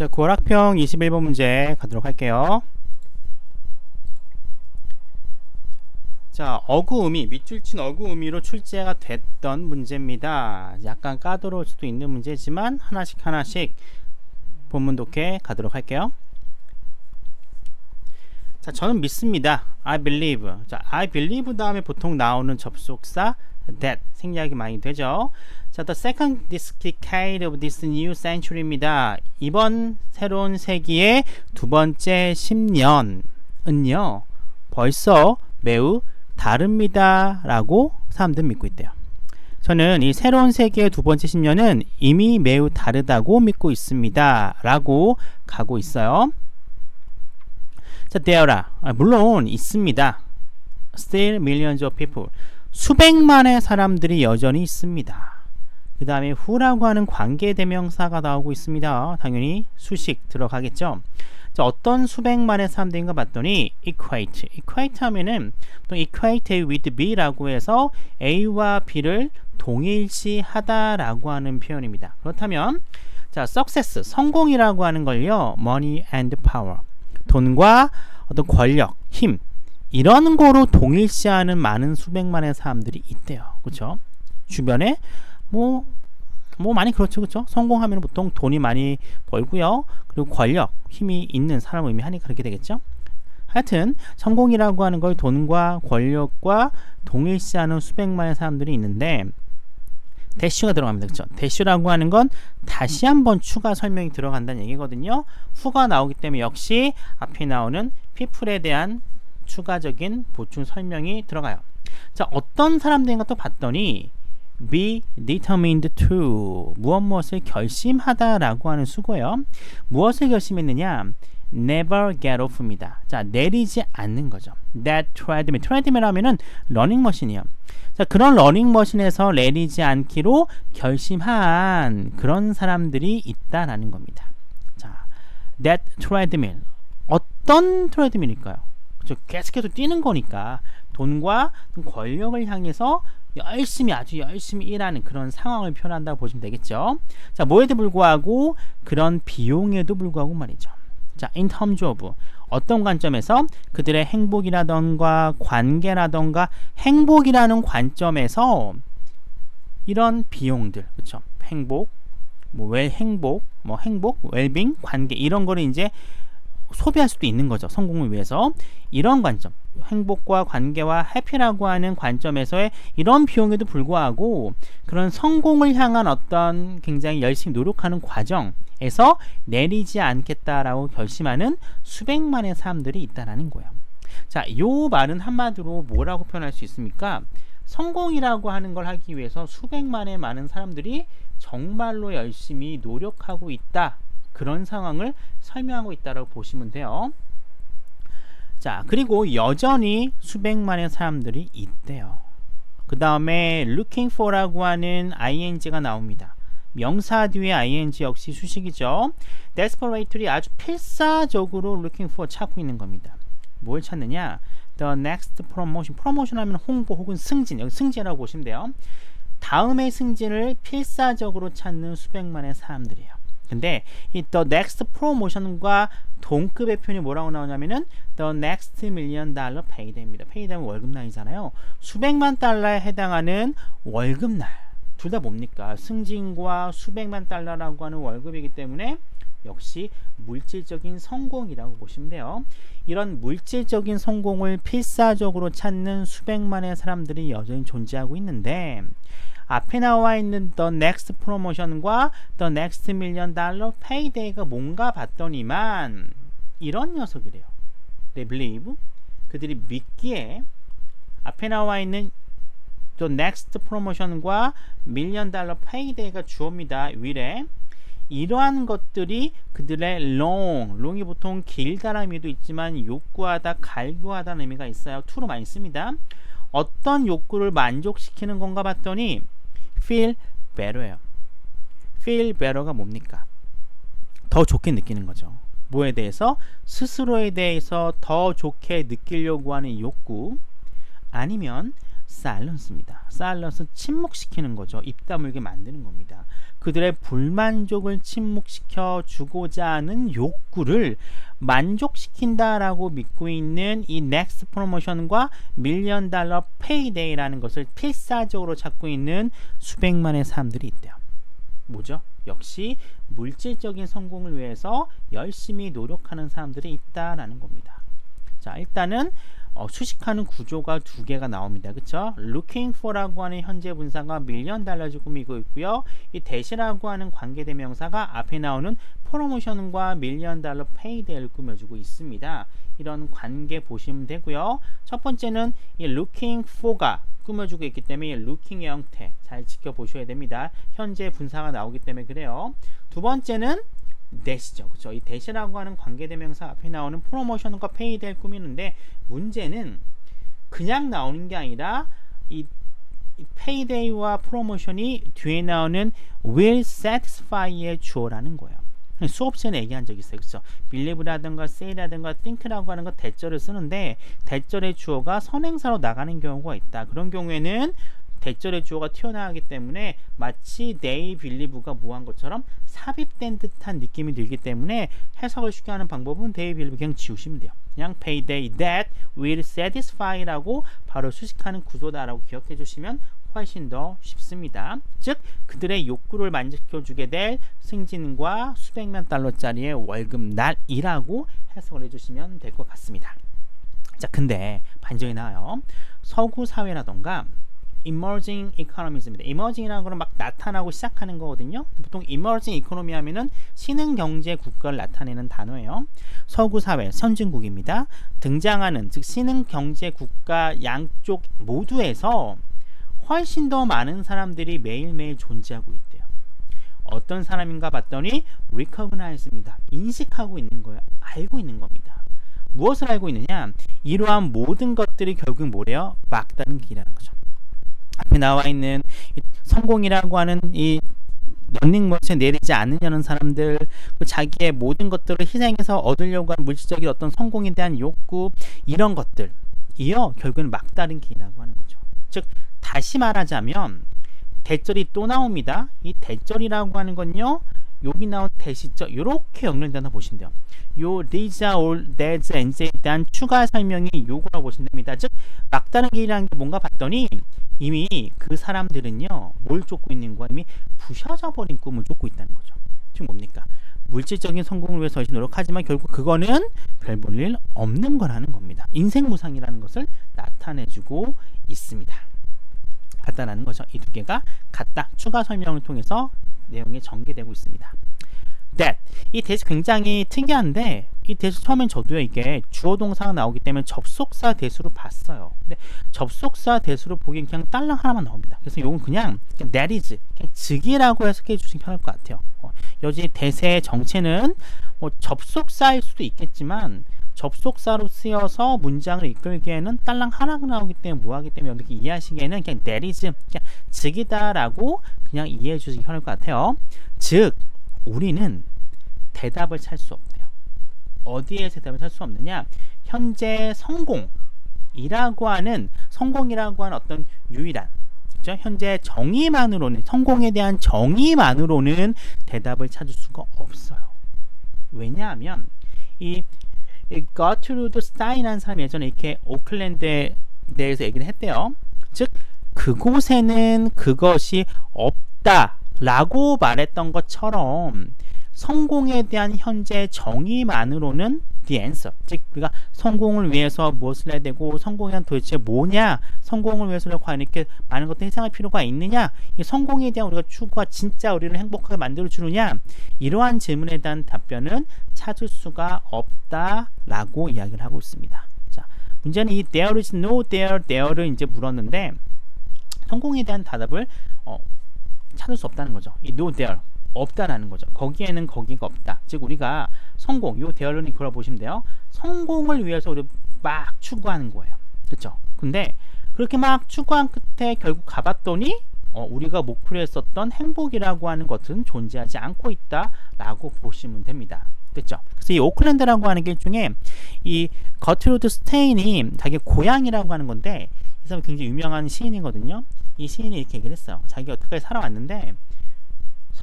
자, 고락평 21번 문제 가도록 할게요. 자, 어구음이 밑줄 친 어구음이로 출제가 됐던 문제입니다. 약간 까다로울 수도 있는 문제지만 하나씩 하나씩 본문 독해 가도록 할게요. 자, 저는 믿습니다. I believe. 자, I believe 다음에 보통 나오는 접속사 that 생략이 많이 되죠. 자, the second decade of this new century입니다. 이번 새로운 세기의 두 번째 10년은요. 벌써 매우 다릅니다. 라고 사람들 믿고 있대요. 저는 이 새로운 세계의 두 번째 10년은 이미 매우 다르다고 믿고 있습니다. 라고 가고 있어요. 자, there. 아, 물론 있습니다. Still millions of people. 수백만의 사람들이 여전히 있습니다. 그 다음에 who라고 하는 관계대명사가 나오고 있습니다. 당연히 수식 들어가겠죠. 자, 어떤 수백만의 사람들인가 봤더니 equate. equate 하면은 또 equate with B라고 해서 A와 B를 동일시하다라고 하는 표현입니다. 그렇다면 자, success, 성공이라고 하는 걸요. money and power. 돈과 어떤 권력, 힘 이런 거로 동일시하는 많은 수백만의 사람들이 있대요. 그렇죠? 주변에 뭐, 뭐 많이 그렇죠. 그렇죠? 성공하면 보통 돈이 많이 벌고요. 그리고 권력, 힘이 있는 사람 의미하니까 그렇게 되겠죠? 하여튼 성공이라고 하는 걸 돈과 권력과 동일시하는 수백만의 사람들이 있는데 대쉬가 들어갑니다. 그렇죠? 대쉬라고 하는 건 다시 한번 추가 설명이 들어간다는 얘기거든요. 후가 나오기 때문에 역시 앞에 나오는 people에 대한 추가적인 보충 설명이 들어가요. 자, 어떤 사람들인가 또 봤더니 be determined to 무엇 무엇을 결심하다라고 하는 수고예요. 무엇을 결심했느냐? never get off입니다. 자, 내리지 않는 거죠. that treadmill. treadmill 하면은 러닝머신이요. 자, 그런 러닝머신에서 내리지 않기로 결심한 그런 사람들이 있다라는 겁니다. 자, that treadmill. 어떤 트레드밀일까요? 계속해서 뛰는 거니까 돈과 권력을 향해서 열심히 아주 열심히 일하는 그런 상황을 표현한다고 보시면 되겠죠. 자, 뭐에도 불구하고 그런 비용에도 불구하고 말이죠. 자, in terms of 어떤 관점에서 그들의 행복이라던가 관계라던가 행복이라는 관점에서 이런 비용들, 그렇죠? 행복, 뭐 웰 행복, 뭐 행복, 웰빙, 관계 이런 거를 이제 소비할 수도 있는 거죠. 성공을 위해서. 이런 관점, 행복과 관계와 해피라고 하는 관점에서의 이런 비용에도 불구하고 그런 성공을 향한 어떤 굉장히 열심히 노력하는 과정에서 내리지 않겠다라고 결심하는 수백만의 사람들이 있다라는 거예요. 자, 요 말은 한마디로 뭐라고 표현할 수 있습니까? 성공이라고 하는 걸 하기 위해서 수백만의 많은 사람들이 정말로 열심히 노력하고 있다. 그런 상황을 설명하고 있다고 보시면 돼요. 자, 그리고 여전히 수백만의 사람들이 있대요. 그 다음에 looking for라고 하는 ing가 나옵니다. 명사 뒤에 ing 역시 수식이죠. desperately 아주 필사적으로 looking for 찾고 있는 겁니다. 뭘 찾느냐? the next promotion. promotion 하면 홍보 혹은 승진. 여기 승진이라고 보시면 돼요. 다음의 승진을 필사적으로 찾는 수백만의 사람들이에요. 근데 이 the next promotion과 동급의 표현이 뭐라고 나오냐면은 the next million dollar payday입니다. payday는 월급날이잖아요. 수백만 달러에 해당하는 월급날. 둘 다 뭡니까? 승진과 수백만 달러라고 하는 월급이기 때문에 역시 물질적인 성공이라고 보시면 돼요. 이런 물질적인 성공을 필사적으로 찾는 수백만의 사람들이 여전히 존재하고 있는데 앞에 나와 있는 The Next Promotion과 The Next Million Dollar Payday가 뭔가 봤더니만 이런 녀석이래요. They believe 그들이 믿기에 앞에 나와 있는 The Next Promotion과 Million Dollar Payday가 주어입니다. 위래 이러한 것들이 그들의 long, long이 보통 길다라는 의미도 있지만 욕구하다, 갈구하다는 의미가 있어요. to로 많이 씁니다. 어떤 욕구를 만족시키는 건가 봤더니 feel better예요. feel better가 뭡니까? 더 좋게 느끼는 거죠. 뭐에 대해서? 스스로에 대해서 더 좋게 느끼려고 하는 욕구 아니면 silence입니다. silence 침묵시키는 거죠. 입 다물게 만드는 겁니다. 그들의 불만족을 침묵시켜 주고자 하는 욕구를 만족시킨다라고 믿고 있는 이 넥스트 프로모션과 밀리언 달러 페이데이라는 것을 필사적으로 찾고 있는 수백만의 사람들이 있대요. 뭐죠? 역시 물질적인 성공을 위해서 열심히 노력하는 사람들이 있다라는 겁니다. 자, 일단은 어, 수식하는 구조가 두 개가 나옵니다. 그쵸? looking for라고 하는 현재 분사가 밀리언 달러를 꾸미고 있고요. 이 대시라고 하는 관계대명사가 앞에 나오는 프로모션과 밀리언 달러 페이데를 꾸며주고 있습니다. 이런 관계 보시면 되고요. 첫 번째는 이 looking for가 꾸며주고 있기 때문에 루킹 형태 잘 지켜보셔야 됩니다. 현재 분사가 나오기 때문에 그래요. 두 번째는 대시죠. 그렇죠? 이 대시라고 하는 관계대명사 앞에 나오는 프로모션과 페이드를 꾸미는데 문제는 그냥 나오는 게 아니라 이, 이 페이데이와 프로모션이 뒤에 나오는 will satisfy의 주어라는 거예요. 수업 시간에 얘기한 적 있어요. 그렇죠? believe라든가 say라든가 think라고 하는 거 대절을 쓰는데 대절의 주어가 선행사로 나가는 경우가 있다. 그런 경우에는 대절의 주어가 튀어나가기 때문에 마치 they believe가 뭐한 것처럼 삽입된 듯한 느낌이 들기 때문에 해석을 쉽게 하는 방법은 they believe 그냥 지우시면 돼요. 그냥 payday that will satisfy라고 바로 수식하는 구조다라고 기억해 주시면 훨씬 더 쉽습니다. 즉 그들의 욕구를 만족해 주게 될 승진과 수백만 달러짜리의 월급 날이라고 해석을 해주시면 될 것 같습니다. 자 근데 반전이 나와요. 서구 사회라던가 emerging economies입니다. emerging이라는 거는 막 나타나고 시작하는 거거든요. 보통 emerging economy 하면은 신흥 경제 국가를 나타내는 단어예요. 서구 사회, 선진국입니다. 등장하는 즉 신흥 경제 국가 양쪽 모두에서 훨씬 더 많은 사람들이 매일매일 존재하고 있대요. 어떤 사람인가 봤더니 recognize입니다. 인식하고 있는 거예요. 알고 있는 겁니다. 무엇을 알고 있느냐? 이러한 모든 것들이 결국 뭐래요? 막다른 길이라는 거죠. 앞에 나와 있는 성공이라고 하는 이 런닝머신에 내리지 않으려는 사람들, 그 자기의 모든 것들을 희생해서 얻으려고 하는 물질적인 어떤 성공에 대한 욕구, 이런 것들, 이어 결국은 막다른 길이라고 하는 거죠. 즉, 다시 말하자면, 대절이 또 나옵니다. 이 대절이라고 하는 건요, 여기 나온 대시죠. 이렇게 연결된다 보시면 돼요. 요 are all that's and에 대한 추가 설명이 요거라고 보시면 됩니다. 즉 막다른 길이라는 게 뭔가 봤더니 이미 그 사람들은요 뭘 쫓고 있는 거야 이미 부셔져 버린 꿈을 쫓고 있다는 거죠. 지금 뭡니까? 물질적인 성공을 위해서 열심히 노력하지만 결국 그거는 별 볼 일 없는 거라는 겁니다. 인생 무상이라는 것을 나타내주고 있습니다. 같다라는 거죠. 이 두 개가 같다. 추가 설명을 통해서 내용이 전개되고 있습니다. that 이 대시 굉장히 특이한데 이 대시 처음엔 저도요 이게 주어 동사가 나오기 때문에 접속사 대수로 봤어요. 근데 접속사 대수로 보기엔 그냥 딸랑 하나만 나옵니다. 그래서 이건 그냥, 그냥 that is 그냥 즉이라고 해석해 주시면 편할 것 같아요. 어, 여기 대세의 정체는 뭐 접속사일 수도 있겠지만 접속사로 쓰여서 문장을 이끌기에는 딸랑 하나가 나오기 때문에 뭐하기 때문에 이렇게 이해하시기에는 그냥 that is 그냥 즉이다라고 그냥 이해해 주시기 편할 것 같아요. 즉 우리는 대답을 찾을 수 없대요. 어디에 대답을 찾을 수 없느냐? 현재 성공이라고 하는 성공이라고 하는 어떤 유일한 그렇죠? 현재 정의만으로는 성공에 대한 정의만으로는 대답을 찾을 수가 없어요. 왜냐하면 이 거트루드 스타인이라는 사람이 예전에 이렇게 오클랜드에 대해서 얘기를 했대요. 즉 그곳에는 그것이 없다라고 말했던 것처럼 성공에 대한 현재 정의만으로는 the answer. 즉 우리가 성공을 위해서 무엇을 해야 되고 성공이 도대체 뭐냐? 성공을 위해서 과연 이렇게 많은 것들 희생할 필요가 있느냐? 이 성공에 대한 우리가 추구가 진짜 우리를 행복하게 만들어 주느냐? 이러한 질문에 대한 답변은 찾을 수가 없다라고 이야기를 하고 있습니다. 자, 문제는 이 there is no there there를 이제 물었는데 성공에 대한 답을 어, 찾을 수 없다는 거죠. 이 no there 없다라는 거죠. 거기에는 거기가 없다. 즉 우리가 성공, 요 대열론이 그걸 보시면 돼요. 성공을 위해서 우리 막 추구하는 거예요. 그렇죠? 근데 그렇게 막 추구한 끝에 결국 가봤더니 어, 우리가 목표로 했었던 행복이라고 하는 것은 존재하지 않고 있다라고 보시면 됩니다. 그렇죠? 그래서 이 오클랜드라고 하는 게 일종의 이 거트루드 스테인이 자기 고향이라고 하는 건데 이 사람 굉장히 유명한 시인이거든요. 이 시인이 이렇게 얘기를 했어요. 자기가 어떻게 살아왔는데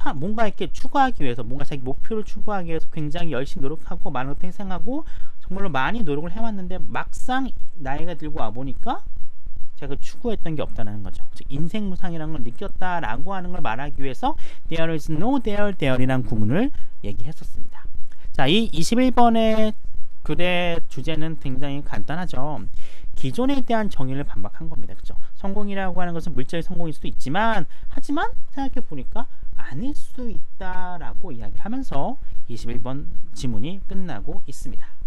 사- 뭔가 이렇게 추구하기 위해서 뭔가 자기 목표를 추구하기 위해서 굉장히 열심히 노력하고 많은 것도 희생하고 정말로 많이 노력을 해왔는데 막상 나이가 들고 와 보니까 제가 추구했던 게 없다는 거죠. 즉 인생 무상이라는 걸 느꼈다라고 하는 걸 말하기 위해서 there is no there there이란 구문을 얘기했었습니다. 자, 이 21번의 글의 주제는 굉장히 간단하죠. 기존에 대한 정의를 반박한 겁니다. 그죠? 성공이라고 하는 것은 물질의 성공일 수도 있지만 하지만 생각해 보니까 아닐 수 있다라고 이야기를 하면서 21번 지문이 끝나고 있습니다.